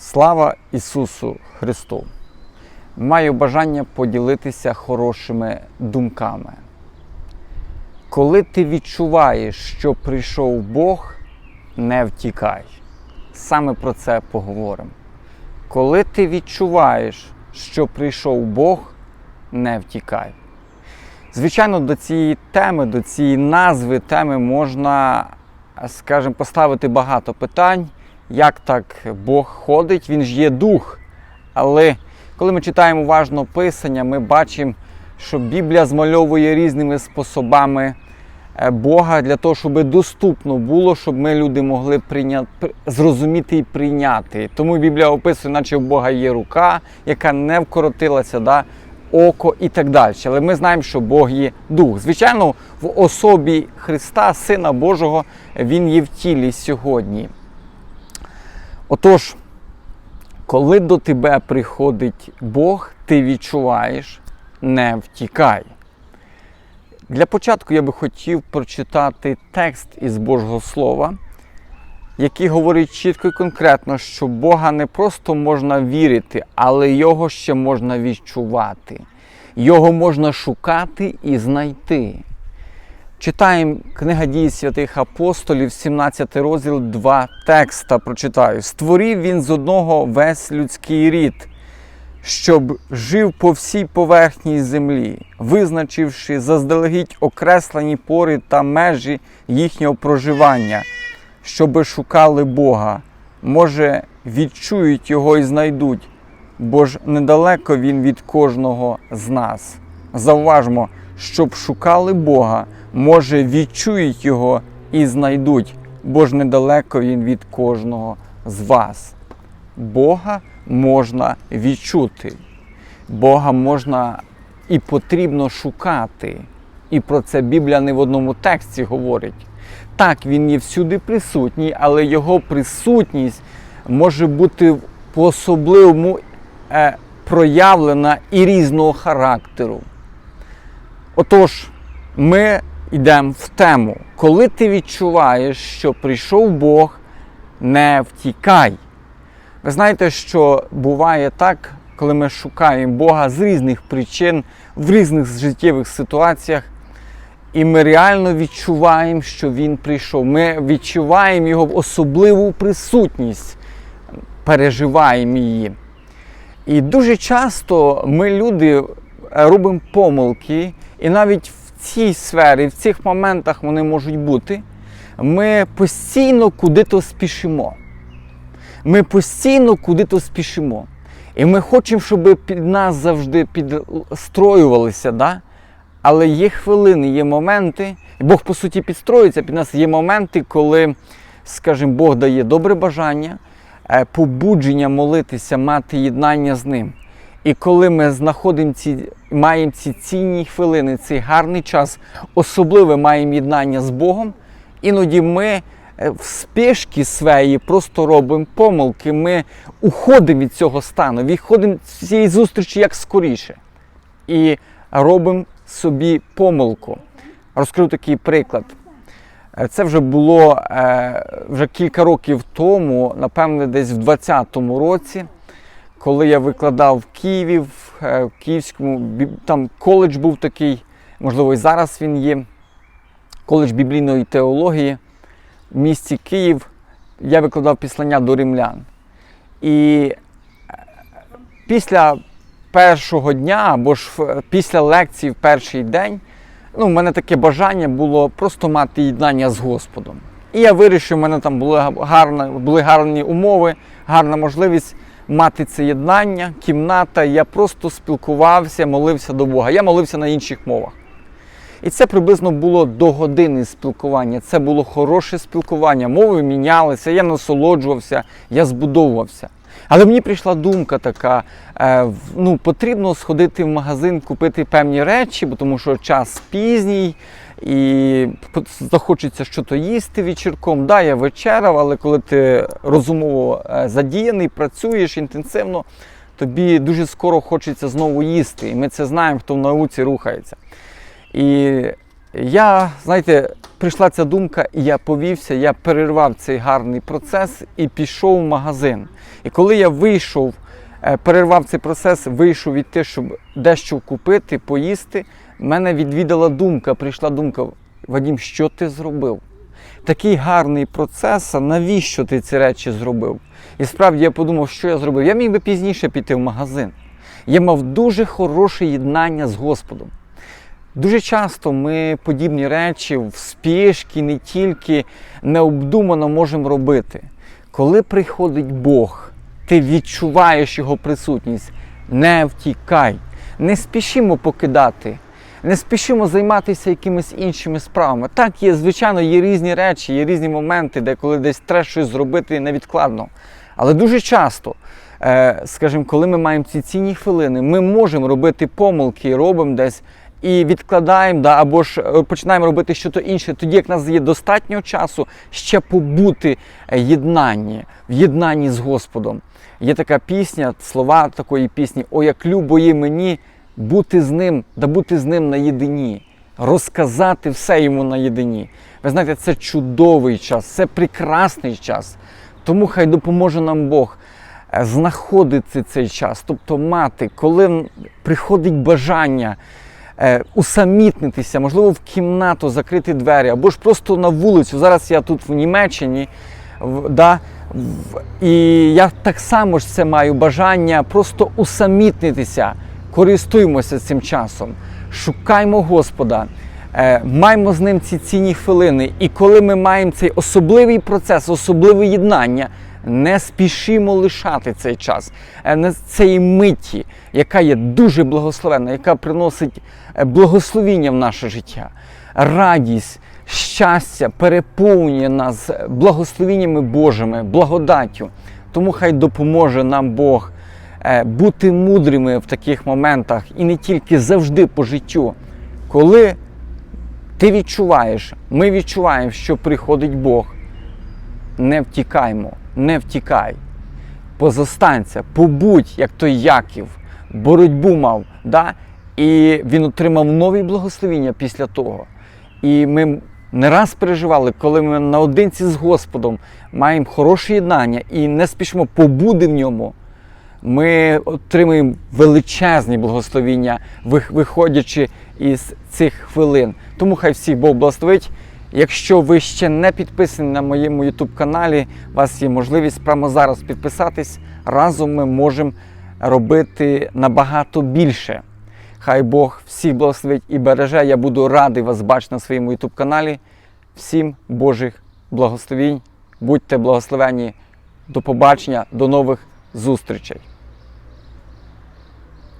Слава Ісусу Христу! Маю бажання поділитися хорошими думками. Коли ти відчуваєш, що прийшов Бог, не втікай. Саме про це поговоримо. Коли ти відчуваєш, що прийшов Бог, не втікай. Звичайно, до цієї теми, до цієї назви теми можна, скажімо, поставити багато питань. Як так Бог ходить? Він ж є дух. Але коли ми читаємо уважно Писання, ми бачимо, що Біблія змальовує різними способами е, Бога для того, щоб доступно було, щоб ми люди могли прийняти, зрозуміти і прийняти. Тому Біблія описує, наче в Бога є рука, яка не вкоротилася, да? око і так далі. Але ми знаємо, що Бог є дух. Звичайно, в особі Христа, Сина Божого, Він є в тілі сьогодні. Отож, коли до тебе приходить Бог, ти відчуваєш, не втікай. Для початку я би хотів прочитати текст із Божого Слова, який говорить чітко і конкретно, що Бога не просто можна вірити, але Його ще можна відчувати. Його можна шукати і знайти. Читаємо книга дій святих апостолів, 17 розділ, два текста прочитаю. Створив він з одного весь людський рід, щоб жив по всій поверхні землі, визначивши заздалегідь окреслені пори та межі їхнього проживання, щоби шукали Бога. Може, відчують його і знайдуть, бо ж недалеко він від кожного з нас. Завважмо, щоб шукали Бога, може, відчують його і знайдуть, бо ж недалеко він від кожного з вас. Бога можна відчути, Бога можна і потрібно шукати. І про це Біблія не в одному тексті говорить. Так, він є всюди присутній, але його присутність може бути по-особливому е, проявлена і різного характеру. Отож, ми йдемо в тему. Коли ти відчуваєш, що прийшов Бог, не втікай. Ви знаєте, що буває так, коли ми шукаємо Бога з різних причин, в різних життєвих ситуаціях, і ми реально відчуваємо, що Він прийшов. Ми відчуваємо Його особливу присутність, переживаємо її. І дуже часто ми, люди, робимо помилки, і навіть в цій сфері, в цих моментах вони можуть бути. Ми постійно куди-то спішимо. Ми постійно куди-то спішимо. І ми хочемо, щоб під нас завжди підстроювалися. Да? Але є хвилини, є моменти, і Бог, по суті, підстроюється під нас. Є моменти, коли, скажімо, Бог дає добре бажання, е, побудження молитися, мати єднання з ним. І коли ми знаходимо ці, маємо ці цінні хвилини, цей гарний час, особливе маємо єднання з Богом, іноді ми е, в спешці своєї просто робимо помилки, ми уходимо від цього стану, відходимо з цієї зустрічі як скоріше. І робимо собі помилку. Розкрив такий приклад. Е, Це вже було е, вже кілька років тому, напевне, десь в 2020 році коли я викладав в Києві, в е, Київському, там коледж був такий, можливо, і зараз він є, коледж біблійної теології в місті Київ. Я викладав післання до римлян. І е, після першого дня або ж після лекції в перший день, ну, в мене таке бажання було просто мати єднання з Господом. І я вирішив, в мене там були, гарна, були гарні умови, гарна можливість мати це єднання, кімната. Я просто спілкувався, молився до Бога. Я молився на інших мовах. І це приблизно було до години спілкування. Це було хороше спілкування. Мови мінялися, я насолоджувався, я збудовувався. Але мені прийшла думка така: е, ну, потрібно сходити в магазин, купити певні речі, бо тому що час пізній, і захочеться щось їсти вечірком. Да, я вечеряв, але коли ти розумово е, задіяний, працюєш інтенсивно, тобі дуже скоро хочеться знову їсти. І ми це знаємо, хто в науці рухається. І Я, знаєте, прийшла ця думка, і я повівся, я перервав цей гарний процес і пішов в магазин. І коли я вийшов, перервав цей процес, вийшов іти, щоб дещо купити, поїсти, мене відвідала думка, прийшла думка: Вадім, що ти зробив? Такий гарний процес, а навіщо ти ці речі зробив? І справді я подумав, що я зробив. Я міг би пізніше піти в магазин. Я мав дуже хороше єднання з Господом. Дуже часто ми подібні речі в спішки, не тільки необдумано можемо робити. Коли приходить Бог, ти відчуваєш Його присутність, не втікай, не спішимо покидати, не спішимо займатися якимись іншими справами. Так, є, звичайно, є різні речі, є різні моменти, де коли десь треба щось зробити невідкладно. Але дуже часто, е, скажімо, коли ми маємо ці цінні хвилини, ми можемо робити помилки, і робимо десь і відкладаємо, да, або ж е, починаємо робити щось інше, тоді як нас є достатньо часу ще побути е, єднанні, в єднанні з Господом. Є така пісня, слова такої пісні: О, як любо є мені бути з ним, да бути з ним наєдині, розказати все йому наєдині. Ви знаєте, це чудовий час, це прекрасний час. Тому хай допоможе нам Бог е, знаходити цей час, тобто мати, коли приходить бажання усамітнитися, можливо, в кімнату закрити двері, або ж просто на вулицю. Зараз я тут в Німеччині, в, да, і я так само ж це маю бажання просто усамітнитися. Користуємося цим часом, шукаймо Господа, е, маємо з ним ці цінні хвилини. І коли ми маємо цей особливий процес, особливе єднання, не спішимо лишати цей час, е, цієї миті, яка є дуже благословенна, яка приносить е, благословіння в наше життя, радість, щастя переповнює нас благословіннями Божими, благодаттю. Тому хай допоможе нам Бог е, бути мудрими в таких моментах і не тільки завжди по життю. Коли ти відчуваєш, ми відчуваємо, що приходить Бог, не втікаймо, не втікай. Позостанься, побудь, як той Яків, боротьбу мав, да? і він отримав нові благословіння після того. І ми не раз переживали, коли ми наодинці з Господом маємо хороше єднання і не спішимо побуди в ньому. Ми отримуємо величезні благословіння, виходячи із цих хвилин. Тому хай всіх Бог благословить. Якщо ви ще не підписані на моєму YouTube каналі, у вас є можливість прямо зараз підписатись. Разом ми можемо робити набагато більше. Хай Бог всіх благословить і береже. Я буду радий вас бачити на своєму YouTube каналі. Всім Божих благословінь. Будьте благословені. До побачення, до нових зустрічей.